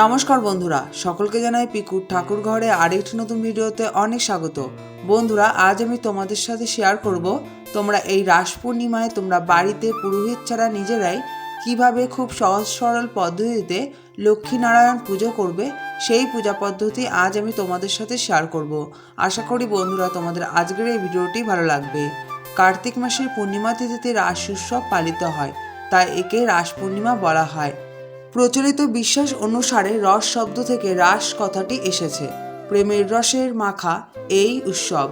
নমস্কার বন্ধুরা, সকলকে জানাই পিকুর ঠাকুর ঘরে আরেকটি নতুন ভিডিওতে অনেক স্বাগত। বন্ধুরা, আজ আমি তোমাদের সাথে শেয়ার করব তোমরা এই রাস পূর্ণিমায় তোমরা বাড়িতে পুরোহিত ছাড়া নিজেরাই কীভাবে খুব সহজ সরল পদ্ধতিতে লক্ষ্মীনারায়ণ পুজো করবে, সেই পূজা পদ্ধতি আজ আমি তোমাদের সাথে শেয়ার করব। আশা করি বন্ধুরা, তোমাদের আজকের এই ভিডিওটি ভালো লাগবে। কার্তিক মাসের পূর্ণিমা তিথিতে রাস উৎসব পালিত হয়, তাই একে রাস পূর্ণিমা বলা হয়। প্রচলিত বিশ্বাস অনুসারে রস শব্দ থেকে রাস কথাটি এসেছে। প্রেমের রসের মাখা এই উৎসব।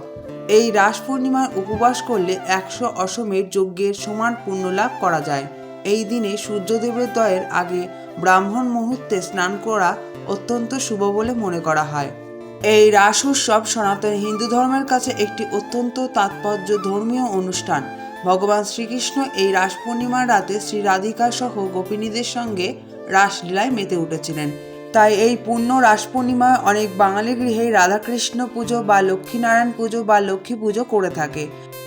এই রাস পূর্ণিমার উপবাস করলে একশো অসমের যজ্ঞের সমান পুণ্য লাভ করা যায়। এই দিনে সূর্যদেবের দয়ের আগে ব্রাহ্মণ মুহূর্তে স্নান করা অত্যন্ত শুভ বলে মনে করা হয়। এই রাস উৎসব সনাতন হিন্দু ধর্মের কাছে একটি অত্যন্ত তাৎপর্য ধর্মীয় অনুষ্ঠান। ভগবান শ্রীকৃষ্ণ এই রাস পূর্ণিমার রাতে শ্রী রাধিকা সহ গোপিনীদের সঙ্গে রাসলীলায় মেতে উঠেছিলেন। তাই এই পূর্ণ রাস পূর্ণিমায় অনেক বাঙালি গৃহে রাধাকৃষ্ণ পুজো বা লক্ষ্মীনারায়ণ পুজো বা লক্ষ্মী পুজো করে থাকে।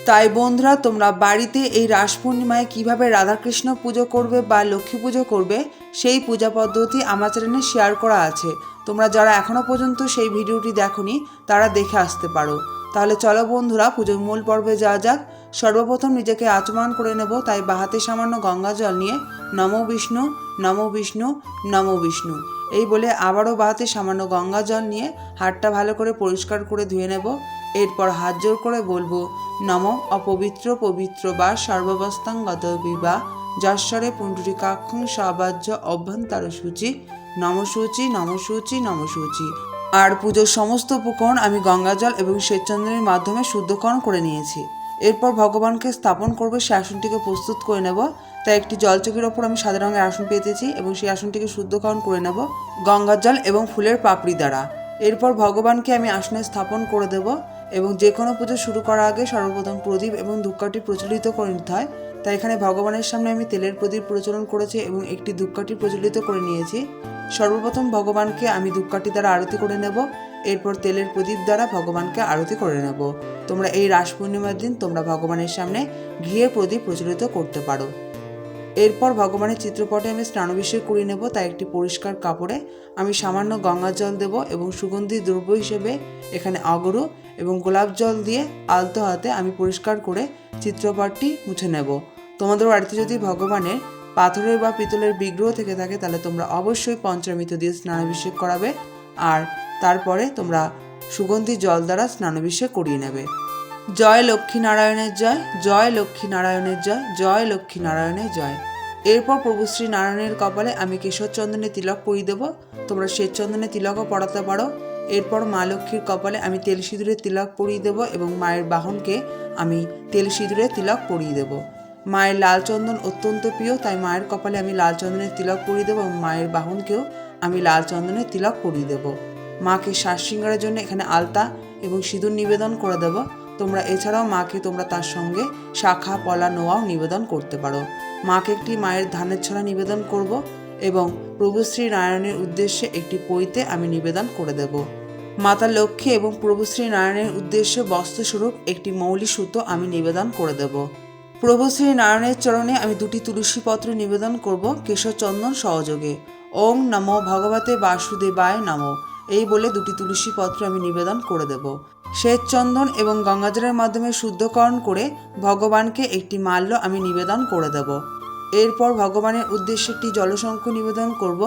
তাই বন্ধুরা, তোমরা বাড়িতে এই রাস পূর্ণিমায় কীভাবে রাধাকৃষ্ণ পুজো করবে বা লক্ষ্মী পুজো করবে, সেই পূজা পদ্ধতি আমার চ্যানেলে শেয়ার করা আছে। তোমরা যারা এখনও পর্যন্ত সেই ভিডিওটি দেখোনি, তারা দেখে আসতে পারো। তাহলে চলো বন্ধুরা, পুজোর মূল পর্বে যাওয়া যাক। সর্বপ্রথম নিজেকে আচমান করে নেব, তাই বাহাতে সামান্য গঙ্গা জল নিয়ে নম বিষ্ণু নম বিষ্ণু নম বিষ্ণু। এই বলে আবারও বাহাতে সামান্য গঙ্গা জল নিয়ে হাতটা ভালো করে পরিষ্কার করে ধুয়ে নেব। এরপর হাত জোর করে বলব, নম অপবিত্র পবিত্র বা সর্বাবস্থাঙ্গত বিবাহ যশ্বরে পুণ্ডরিকাক্ষং সবাজ্য অভ্যন্তর সূচি নমসূচি নমসূচি নমসূচি আর পুজোর সমস্ত উপকরণ আমি গঙ্গাজল এবং শ্বেতচন্দ্রের মাধ্যমে শুদ্ধকরণ করে নিয়েছি। এরপর ভগবানকে স্থাপন করবে সে আসনটিকে প্রস্তুত করে নেব। তাই একটি জলচকির ওপর আমি সাদা রঙের আসন পেতেছি এবং সেই আসনটিকে শুদ্ধকরণ করে নেব গঙ্গার জল এবং ফুলের পাপড়ি দ্বারা। এরপর ভগবানকে আমি আসনে স্থাপন করে দেব এবং যে কোনো পুজো শুরু করার আগে সর্বপ্রথম প্রদীপ এবং ধূপকাঠি প্রচলিত করে নিতে হয়। তাই এখানে ভগবানের সামনে আমি তেলের প্রদীপ প্রচলন করেছি এবং একটি ধূপকাঠি প্রচলিত করে নিয়েছি। সর্বপ্রথম ভগবানকে আমি ধূপকাঠি দ্বারা আরতি করে নেব এরপর তেলের প্রদীপ দ্বারা ভগবানকে আরতি করে নেব। তোমরা এই রাস পূর্ণিমার দিন তোমরা ভগবানের সামনে ঘিয়ে প্রদীপ প্রচলিত করতে পারো। এরপর ভগবানের চিত্রপটে আমি স্নানাভিষেক করে নেব, তাই একটি পরিষ্কার কাপড়ে। আমি সামান্য গঙ্গা জল দেব এবং সুগন্ধি দ্রব্য হিসেবে এখানে অগরু এবং গোলাপ জল দিয়ে আলতো হাতে আমি পরিষ্কার করে চিত্রপটটি মুছে নেব। তোমাদের বাড়িতে যদি ভগবানের পাথরের বা পিতলের বিগ্রহ থেকে থাকে, তাহলে তোমরা অবশ্যই পঞ্চামৃত দিয়ে স্নানাভিষেক করাবে। আর তারপরে তোমরা সুগন্ধি জল দ্বারা স্নানাভিষেক করিয়ে নেবে। জয় লক্ষ্মী নারায়ণের জয় জয় লক্ষ্মী নারায়ণের জয় জয় লক্ষ্মী নারায়ণের জয়। এরপর প্রভু শ্রী নারায়ণের কপালে আমি কেশর চন্দনে তিলক পরিয়ে দেবো। তোমরা শ্বেত চন্দনে তিলকও পড়াতে পারো। এরপর মা লক্ষ্মীর কপালে আমি তেল সিঁদুরে তিলক পরিয়ে দেবো এবং মায়ের বাহনকে আমি তেল সিঁদুরের তিলক পরিয়ে দেবো। মায়ের লাল চন্দন অত্যন্ত প্রিয়, তাই মায়ের কপালে আমি লাল চন্দনের তিলক পরিয়ে দেবো এবং মায়ের বাহনকেও আমি লাল চন্দনের তিলক পরিয়ে দেবো। মাকে শ্বাস সিঙ্গারের জন্য এখানে আলতা এবং সিঁদুর নিবেদন করে দেবো। তোমরা এছাড়াও মাকে তোমরা তার সঙ্গে শাখা, পলা, নোয়াও নিবেদন করতে পারো। মাকে একটি মায়ের ধানের ছড়া নিবেদন করব এবং প্রভু শ্রী নারায়ণের উদ্দেশ্যে একটি পইতে আমি নিবেদন করে দেব। মাতা লক্ষ্মী এবং প্রভু শ্রী নারায়ণের উদ্দেশ্যে বস্ত্রস্বরূপ একটি মৌলি সুতো আমি নিবেদন করে দেব। প্রভু শ্রী নারায়ণের চরণে আমি দুটি তুলসী পত্র নিবেদন করব। কেশর চন্দন সহযোগে। ওং নম ভগবতে বাসুদেবায় নম। এই বলে দুটি তুলসী পত্র আমি নিবেদন করে দেব। শ্বেত চন্দন এবং গঙ্গাজলের মাধ্যমে শুদ্ধকরণ করে ভগবানকে একটি মাল্য আমি নিবেদন করে দেব। এরপর ভগবানের উদ্দেশ্যে একটি জলশঙ্খ নিবেদন করব।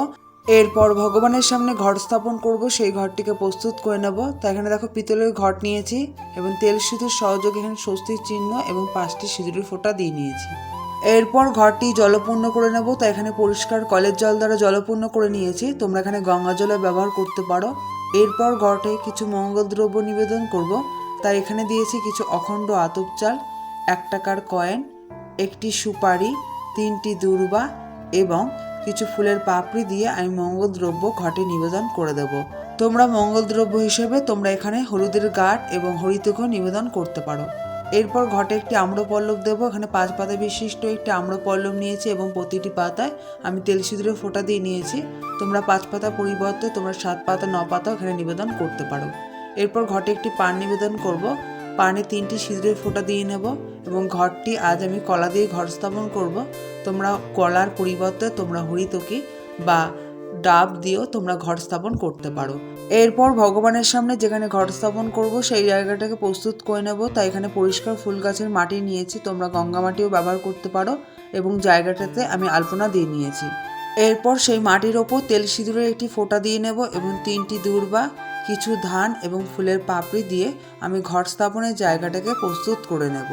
এরপর ভগবানের সামনে ঘট স্থাপন করব, সেই ঘরটিকে প্রস্তুত করে নেব। তা এখানে দেখো পিতলের ঘট নিয়েছি এবং তেল সিঁদুর সহযোগে এখানে স্বস্তির চিহ্ন এবং পাঁচটি সিঁদুরের ফোঁটা দিয়ে নিয়েছি। এরপর ঘরটি জলপূর্ণ করে নেব, তাই এখানে পরিষ্কার কলের জল দ্বারা জলপূর্ণ করে নিয়েছি। তোমরা এখানে গঙ্গা জলে ব্যবহার করতে পারো। এরপর ঘটে কিছু মঙ্গল দ্রব্য নিবেদন করব। তাই এখানে দিয়েছি কিছু অখণ্ড আতপ চাল, এক টাকার কয়েন, একটি সুপারি, তিনটি দুর্বা এবং কিছু ফুলের পাপড়ি দিয়ে আমি মঙ্গল দ্রব্য ঘটে নিবেদন করে দেব। তোমরা মঙ্গল দ্রব্য হিসেবে তোমরা এখানে হলুদের গাঠ এবং হরিতক নিবেদন করতে পারো। এরপর ঘটে একটি আম্রপল্লব দেবো, এখানে পাঁচ পাতা বিশিষ্ট একটি আম্রপল্লব নিয়েছি এবং প্রতিটি পাতায় আমি তেল সিঁদুরে ফোঁটা দিয়ে নিয়েছি। তোমরা পাঁচ পাতা পরিবর্তে তোমরা সাত পাতা, ন পাতাও এখানে নিবেদন করতে পারো। এরপর ঘটে একটি পান নিবেদন করব। পানে তিনটি সিঁদুরের ফোঁটা দিয়ে নেব এবং ঘরটি আজ আমি কলা দিয়ে ঘর স্থাপন করব। তোমরা কলার পরিবর্তে তোমরা হরিতকি বা ডাব দিয়েও তোমরা ঘট স্থাপন করতে পারো। এরপর ভগবানের সামনে যেখানে ঘট স্থাপন করব, সেই জায়গাটাকে প্রস্তুত করে নেব। তাই এখানে পরিষ্কার ফুল গাছের মাটি নিয়েছি, তোমরা গঙ্গা মাটিও ব্যবহার করতে পারো এবং জায়গাটাতে আমি আলপনা দিয়ে নিয়েছি। এরপর সেই মাটির ওপর তেল সিঁদুরের একটি ফোঁটা দিয়ে নেব এবং তিনটি দূর্বা, কিছু ধান এবং ফুলের পাপড়ি দিয়ে আমি ঘট স্থাপনের জায়গাটাকে প্রস্তুত করে নেব।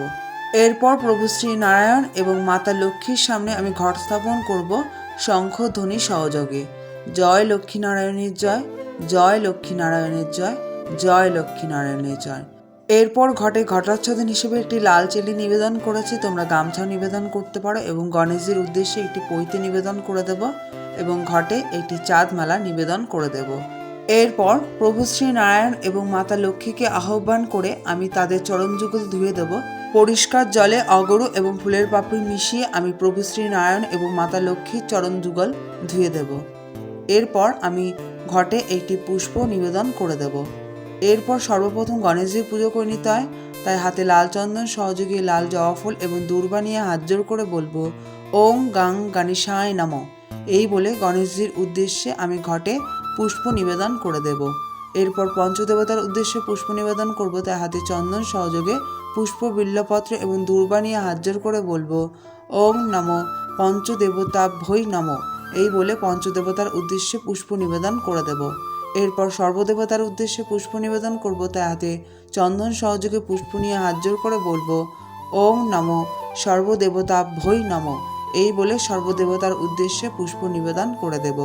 এরপর প্রভু শ্রী নারায়ণ এবং মাতা লক্ষ্মীর সামনে আমি ঘট স্থাপন করব শঙ্খ ধ্বনি সহযোগে। জয় লক্ষ্মী নারায়ণের জয় জয় লক্ষ্মী নারায়ণের জয় জয় লক্ষ্মী নারায়ণের জয়। এরপর ঘটে ঘটাচ্ছাদন হিসেবে একটি লাল চেলি নিবেদন করেছি, তোমরা গামছাও নিবেদন করতে পারো এবং গণেশজির উদ্দেশ্যে একটি পৈতে নিবেদন করে দেব এবং ঘটে একটি চাঁদ মালা নিবেদন করে দেব। এরপর প্রভু শ্রী নারায়ণ এবং মাতা লক্ষ্মীকে আহ্বান করে আমি তাদের চরণ যুগল ধুয়ে দেব। পরিষ্কার জলে অগরু এবং ফুলের পাপড়ি মিশিয়ে আমি প্রভু শ্রী নারায়ণ এবং মাতা লক্ষ্মীর চরণ যুগল ধুয়ে দেব। এরপর আমি ঘটে একটি পুষ্প নিবেদন করে দেব। এরপর সর্বপ্রথম গণেশজির পুজো করে নিতে হয়। তাই হাতে লাল চন্দন, সহযোগী লাল জবা ফুল এবং দূর্বা নিয়ে হাত জোর করে বলব ওং গাং গণেশায় নম। এই বলে গণেশজির উদ্দেশ্যে আমি ঘটে পুষ্প নিবেদন করে দেব। এরপর পঞ্চদেবতার উদ্দেশ্যে পুষ্প নিবেদন করব। তাই হাতে চন্দন, সহযোগে পুষ্প, বিল্লপত্র এবং দূর্বা নিয়ে হাত জোর করে বলব ওং নম পঞ্চদেবতা ভৈ নম। এই বলে পঞ্চদেবতার উদ্দেশ্যে পুষ্প নিবেদন করে দেব। এরপর সর্বদেবতার উদ্দেশ্যে পুষ্প নিবেদন করব তাই হাতে চন্দন সহযোগে পুষ্প নিয়ে হাত জোর করে বলব ওং নম সর্বদেবতা ভৈ নম। এই বলে সর্বদেবতার উদ্দেশ্যে পুষ্প নিবেদন করে দেব।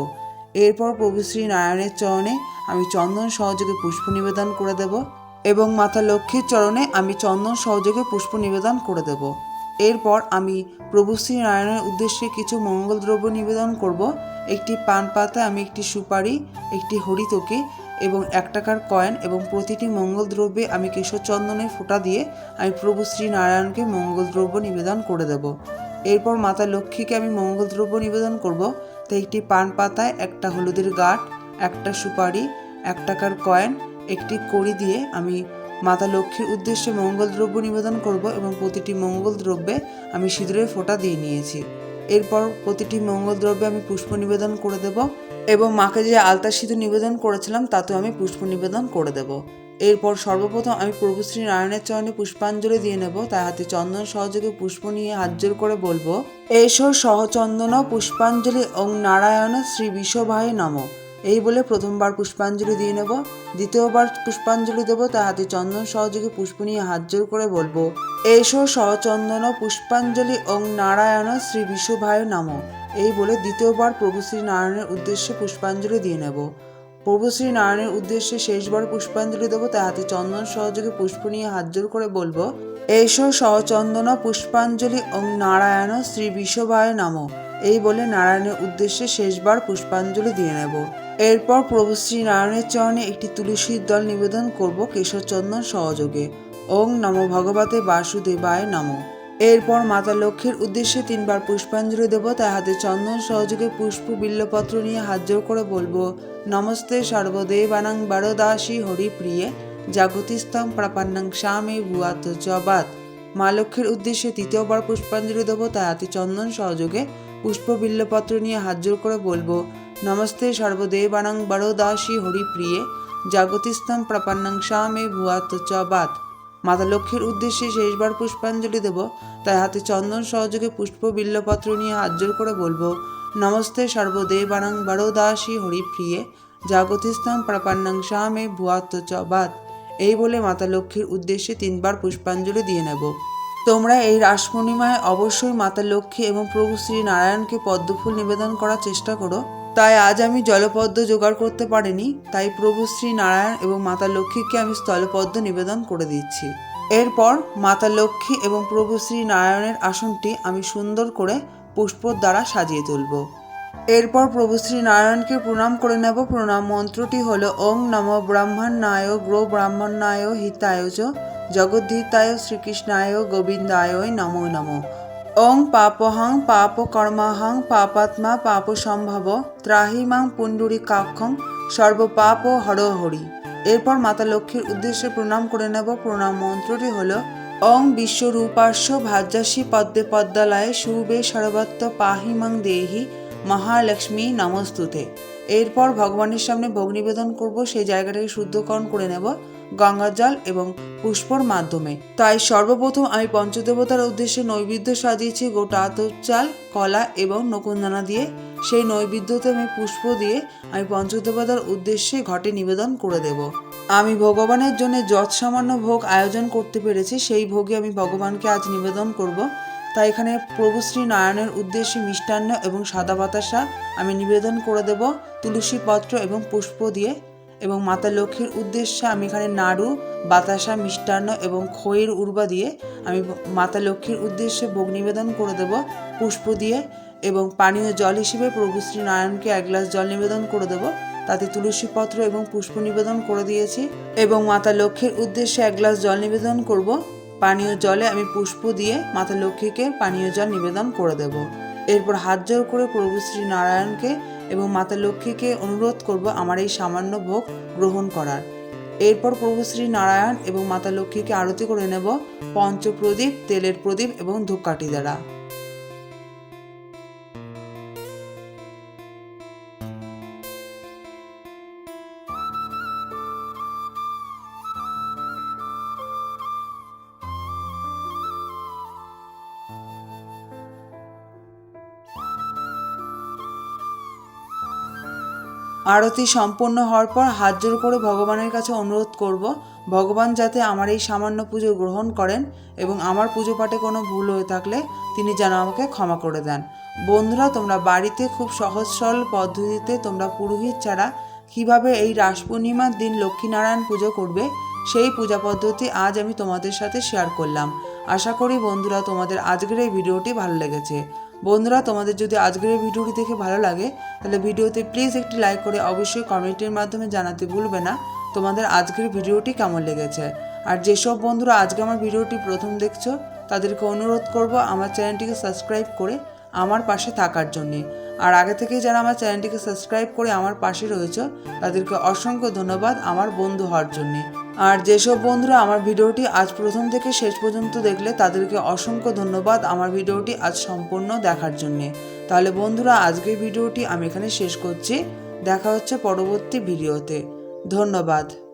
এরপর প্রভু শ্রী নারায়ণের চরণে আমি চন্দন সহযোগে পুষ্প নিবেদন করে দেব এবং মাতা লক্ষ্মীর চরণে আমি চন্দন সহযোগে পুষ্প নিবেদন করে দেব। এরপর আমি প্রভু শ্রী নারায়ণের উদ্দেশ্যে কিছু মঙ্গল দ্রব্য নিবেদন করব। একটি পান পাতা আমি একটি সুপারি, একটি হরিতকি এবং এক টাকার কয়েন এবং প্রতিটি মঙ্গল দ্রব্যে আমি কেশর চন্দনের ফোঁটা দিয়ে আমি প্রভু শ্রী নারায়ণকে মঙ্গল দ্রব্য নিবেদন করে দেব। এরপর মাতা লক্ষ্মীকে আমি মঙ্গল দ্রব্য নিবেদন করব। তাই একটি পান পাতায় একটা হলুদের গাঁট, একটা সুপারি, এক টাকার কয়েন, একটি কড়ি দিয়ে আমি মাতা লক্ষ্মীর উদ্দেশ্যে মঙ্গল দ্রব্য নিবেদন করব এবং প্রতিটি মঙ্গল দ্রব্যে আমি সিঁদুরের ফোঁটা দিয়ে নিয়েছি। এরপর প্রতিটি মঙ্গল দ্রব্যে আমি পুষ্প নিবেদন করে দেব এবং মাকে যে আলতা সিঁদুর নিবেদন করেছিলাম, তাতেও আমি পুষ্প নিবেদন করে দেব। এরপর সর্বপ্রথম আমি প্রভু শ্রী নারায়ণের চরণে পুষ্পাঞ্জলি দিয়ে নেব। তার হাতে চন্দন সহযোগে পুষ্প নিয়ে হাত জোর করে বলব, এসো সহচন্দন পুষ্পাঞ্জলি ওং নারায়ণ শ্রী বিশ্বভায় নম। এই বলে প্রথমবার পুষ্পাঞ্জলি দিয়ে নেব, দ্বিতীয়বার পুষ্পাঞ্জলি দেবো, তার হাতে চন্দন সহযোগে পুষ্প নিয়ে হাত জোর করে বলব, এসো সহচন্দন পুষ্পাঞ্জলি ওং নারায়ণ শ্রী বিশ্বভায় নম। এই বলে দ্বিতীয়বার প্রভু শ্রী নারায়ণের উদ্দেশ্যে পুষ্পাঞ্জলি দিয়ে নেব। প্রভু শ্রী নারায়ণের উদ্দেশ্যে শেষবার পুষ্পাঞ্জলি দেবো, তার হাতে চন্দন সহযোগে পুষ্প নিয়ে হাত জোর করে বলব, এসো সহচন্দন পুষ্পাঞ্জলি ওং নারায়ণ শ্রী বিশ্বভায় নাম। এই বলে নারায়ণের উদ্দেশ্যে শেষবার পুষ্পাঞ্জলি দিয়ে নেব। এরপর প্রভু শ্রী নারায়ণের চরণে একটি তুলসীর দল নিবেদন করব কেশরচন্দন সহযোগে। ওং নম ভগবতে বাসুদেবায় নম। এরপর মাতা লক্ষ্মীর উদ্দেশ্যে তিনবার পুষ্পাঞ্জলি দেব তার হাতে চন্দন সহযোগে পুষ্প বিল্লপত্র নিয়ে হাত জোর করে বলব, নমস্তে সর্বদেবানাং বারদাসী হরিপ্রিয়ে জাগতিস্তম প্রাপান্নাং স্বামী ভুয়াত জবাত। মা লক্ষ্মীর উদ্দেশ্যে তৃতীয়বার পুষ্পাঞ্জলি দেবো তার হাতে চন্দন সহযোগে পুষ্প বিল্লপত্র নিয়ে হাত জোর করে বলব নমস্তে সর্বদেবানাং বরদাসী হরিপ্রিয়ে জাগতিস্তম প্রপন্নাং স্বামী ভুয়াত চবাত মাতা লক্ষ্মীর উদ্দেশ্যে শেষবার পুষ্পাঞ্জলি দেব তাই হাতে চন্দন সহযোগে পুষ্প বিল্লপত্র নিয়ে হাত জোর করে বলব, নমস্তে সর্বদেবানাং বরদাসী হরিপ্রিয়ে জাগতিস্তম প্রপন্নাং স্বামী ভুয়াত চবাত এই বলে মাতা লক্ষ্মীর উদ্দেশ্যে তিনবার পুষ্পাঞ্জলি দিয়ে নেব। তোমরা এই রাস পূর্ণিমায় অবশ্যই মাতা লক্ষ্মী এবং প্রভু শ্রী নারায়ণকে পদ্মফুল নিবেদন করার চেষ্টা করো। তাই আজ আমি জলপদ্ম জোগাড় করতে পারিনি, তাই প্রভু শ্রী নারায়ণ এবং মাতা লক্ষ্মীকে আমি স্থলপদ্ম নিবেদন করে দিচ্ছি। এরপর মাতা লক্ষ্মী এবং প্রভু শ্রী নারায়ণের আসনটি আমি সুন্দর করে পুষ্পর দ্বারা সাজিয়ে তুলব। এরপর প্রভু শ্রী নারায়ণকে প্রণাম করে নেব। প্রণাম মন্ত্রটি হল ওং নম ব্রাহ্মণায় গ্রো ব্রাহ্মণায় হিতায় চ, জগদ্ধিতায় শ্রীকৃষ্ণায় গোবিন্দায় নমো নমো। ওং পাপহং পাপ কর্মাহং পাপাত্মা পাপ সম্ভব ত্রাহি মাং পুণ্ডুরি কাক্ষং সর্বপাপ হর হরি এরপর মাতা লক্ষ্মীর উদ্দেশ্যে প্রণাম করে নেব। প্রণাম মন্ত্রটি হলো, ওং বিশ্বরূপাস্য ভাজ্যাসী পদ্মে পদ্মালয়ে সুবে সর্বত্র পাহি মাং দেহি মহালক্ষ্মী নমস্তুতে। এরপর ভগবানের সামনে ভোগ নিবেদন করব, সেই জায়গাটাকে শুদ্ধকরণ করে নেব। গঙ্গার জল এবং পুষ্পর মাধ্যমে। তাই সর্বপ্রথম আমি পঞ্চদেবতার উদ্দেশ্যে নৈবেদ্য সাজিয়েছি গোটা আতপ চাল কলা এবং নকুনদানা দিয়ে। সেই নৈবেদ্যতে আমি পুষ্প দিয়ে আমি পঞ্চদেবতার উদ্দেশ্যে ঘটে নিবেদন করে দেব। আমি ভগবানের জন্য যৎ সামান্য ভোগ আয়োজন করতে পেরেছি, সেই ভোগে আমি ভগবানকে আজ নিবেদন করব। তাই এখানে প্রভু শ্রী নারায়ণের উদ্দেশ্যে মিষ্টান্ন এবং সাদা বাতাসা আমি নিবেদন করে দেব। তুলসী পত্র এবং পুষ্প দিয়ে এবং মাতা লক্ষ্মীর উদ্দেশ্যে আমি এখানে নাড়ু, বাতাসা, মিষ্টান্ন এবং খইয়ের উর্বা দিয়ে আমি মাতা লক্ষ্মীর উদ্দেশ্যে ভোগ নিবেদন করে দেব। পুষ্প দিয়ে এবং পানীয় জল হিসেবে প্রভু শ্রী নারায়ণকে এক গ্লাস জল নিবেদন করে দেব। তাতে তুলসী পত্র এবং পুষ্প নিবেদন করে দিয়েছি এবং মাতা লক্ষ্মীর উদ্দেশ্যে এক গ্লাস জল নিবেদন করব। পানীয় জলে আমি পুষ্প দিয়ে মাতা লক্ষ্মীকে পানীয় জল নিবেদন করে দেব। এরপর হাত জোর করে প্রভু শ্রী নারায়ণকে এবং মাতা লক্ষ্মীকে অনুরোধ করব আমার এই সামান্য ভোগ গ্রহণ করার। এরপর প্রভু শ্রী নারায়ণ এবং মাতা লক্ষ্মীকে আরতি করে নেব পঞ্চপ্রদীপ, তেলের প্রদীপ এবং ধূপকাঠি দ্বারা। আরতি সম্পন্ন হওয়ার পর হাত জোর করে ভগবানের কাছে অনুরোধ করব, ভগবান যাতে আমার এই সামান্য পুজো গ্রহণ করেন এবং আমার পুজো পাঠে কোনো ভুল হয়ে থাকলে তিনি যেন আমাকে ক্ষমা করে দেন। বন্ধুরা, তোমরা বাড়িতে খুব সহজ সরল পদ্ধতিতে তোমরা পুরোহিত ছাড়া কীভাবে এই রাস পূর্ণিমার দিন লক্ষ্মীনারায়ণ পুজো করবে, সেই পূজা পদ্ধতি আজ আমি তোমাদের সাথে শেয়ার করলাম। আশা করি বন্ধুরা, তোমাদের আজকের এই ভিডিওটি ভালো লেগেছে। বন্ধুরা, তোমাদের যদি আজকের ভিডিওটি দেখে ভালো লাগে, তাহলে ভিডিওতে প্লিজ একটি লাইক করে অবশ্যই কমেন্টের মাধ্যমে জানাতে ভুলবে না, তোমাদের আজকের ভিডিওটি কেমন লেগেছে। আর যেসব বন্ধুরা আজকে আমার ভিডিওটি প্রথম দেখছ, তাদেরকে অনুরোধ করব আমার চ্যানেলটিকে সাবস্ক্রাইব করে আমার পাশে থাকার জন্যে। আর আগে থেকেই যারা আমার চ্যানেলটিকে সাবস্ক্রাইব করে আমার পাশে রয়েছে, তাদেরকে অসংখ্য ধন্যবাদ আমার বন্ধু হওয়ার জন্যে। আর যেসব বন্ধুরা আমার ভিডিওটি আজ প্রথম থেকে শেষ পর্যন্ত দেখলে, তাদেরকে অসংখ্য ধন্যবাদ আমার ভিডিওটি আজ সম্পূর্ণ দেখার জন্যে। তাহলে বন্ধুরা, আজকের ভিডিওটি আমি এখানে শেষ করছি। দেখা হচ্ছে পরবর্তী ভিডিওতে। ধন্যবাদ।